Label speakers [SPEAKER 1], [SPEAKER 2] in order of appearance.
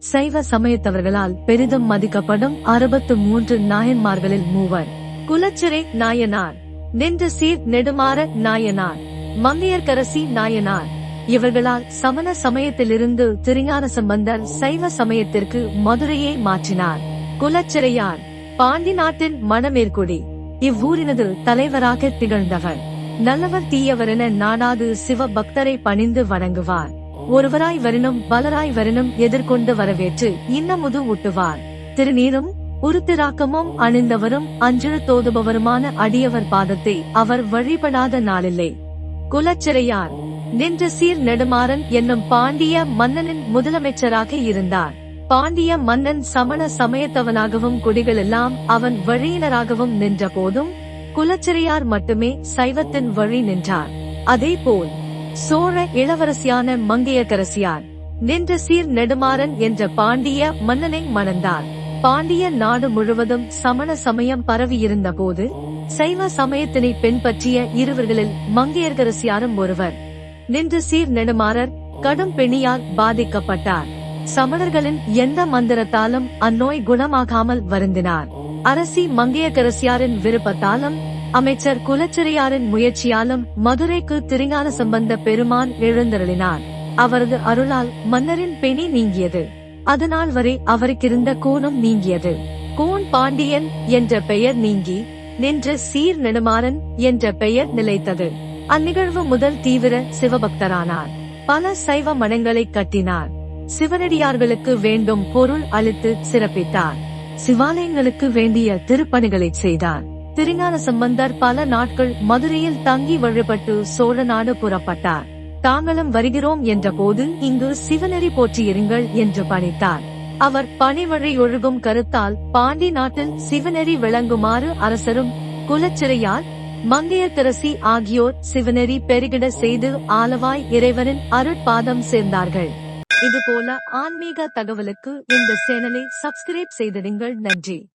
[SPEAKER 1] சைவ சமயத்தவர்களால் பெரிதும் மதிக்கப்படும் அறுபத்து மூன்று நாயன்மார்களில் மூவர். குலச்சிறை நாயனார். நின்று சீர் நெடுமாற நாயனார். மங்கையர்கரசி நாயனார். இவர்களால் சமண சமயத்திலிருந்து திருஞான சம்பந்தர் சைவ சமயத்திற்கு மதுரையை மாற்றினார். குலச்சிறையார் பாண்டி நாட்டின் மணமேற்குடி. இவ்வூரினது தலைவராக திகழ்ந்தவர். நல்லவர் தீயவர் என நாடாது சிவ பக்தரை பணிந்து வணங்குவார். ஒருவராய் வரினும் பலராய் வரினும் எதிர்கொண்டு வரவேற்று இன்னமுது ஊட்டுவார். திருநீரும் உருத்திராக்கமும் அணிந்தவரும் அஞ்சு தோதுபவருமான அடியவர் பாதத்தை அவர் வழிபடாத நாளில்லை. குலச்சிறையார் நின்ற சீர் நெடுமாறன் என்னும் பாண்டிய மன்னனின் முதலமைச்சராக இருந்தார். பாண்டிய மன்னன் சமண சமயத்தவனாகவும் குடிகளெல்லாம் அவன் வழியினராகவும் நின்ற போதும் குலச்சிறையார் மட்டுமே சைவத்தின் வழி நின்றார். அதே போல் சோழ இளவரசியான மங்கையகரசியார் நின்ற சீர் நெடுமாறன் என்ற பாண்டிய மன்னனை மணந்தார். பாண்டிய நாடு முழுவதும் சமண சமயம் பரவியிருந்த போது சைவ சமயத்தினை பின்பற்றிய இருவர்களில் மங்கையர்கரசியாரும் ஒருவர் நின்று சீர் நெடுமாறர் கடும் பெணியால் பாதிக்கப்பட்டார். சமணர்களின் எந்த மந்திரத்தாலும் அந்நோய் குணமாகாமல் வருந்தினார். அரசி மங்கையகரசியாரின் விருப்பத்தாலும் அமைச்சர் குலச்சிறையாரின் முயற்சியாலும் மதுரைக்கு திருஞான சம்பந்த பெருமான் எழுந்தருளினார். அவரது அருளால் மன்னரின் பெணி நீங்கியது. அதனால் வரை அவருக்கிருந்த கோணம் நீங்கியது. கோன் பாண்டியன் என்ற பெயர் நீங்கி நின்ற சீர் நெடுமாறன் என்ற பெயர் நிலைத்தது. அந்நிகழ்வு முதல் தீவிர சிவபக்தரானார். பல சைவ மனங்களை கட்டினார். சிவனடியார்களுக்கு வேண்டும் பொருள் அளித்து சிறப்பித்தார். சிவாலயங்களுக்கு வேண்டிய திருப்பணிகளை செய்தார். திருஞான சம்பந்தர் பல நாட்கள் மதுரையில் தங்கி வழிபட்டு சோழ நாடு புறப்பட்டார். தாங்களும் வருகிறோம் என்ற போது இங்கு சிவனெறி போற்றியிருங்கள் என்று பணித்தார். அவர் பணிவழி ஒழுகும் கருத்தால் பாண்டி நாட்டில் சிவநெறி விளங்குமாறு அரசரும் குலச்சிறையார் மங்கையர்கரசி ஆகியோர் சிவநெறி பெருகிட செய்து ஆலவாய் இறைவனின் அருட்பாதம் சேர்ந்தார்கள். இதுபோல ஆன்மீக தகவலுக்கு இந்த சேனலை சப்ஸ்கிரைப் செய்திடுங்கள். நன்றி.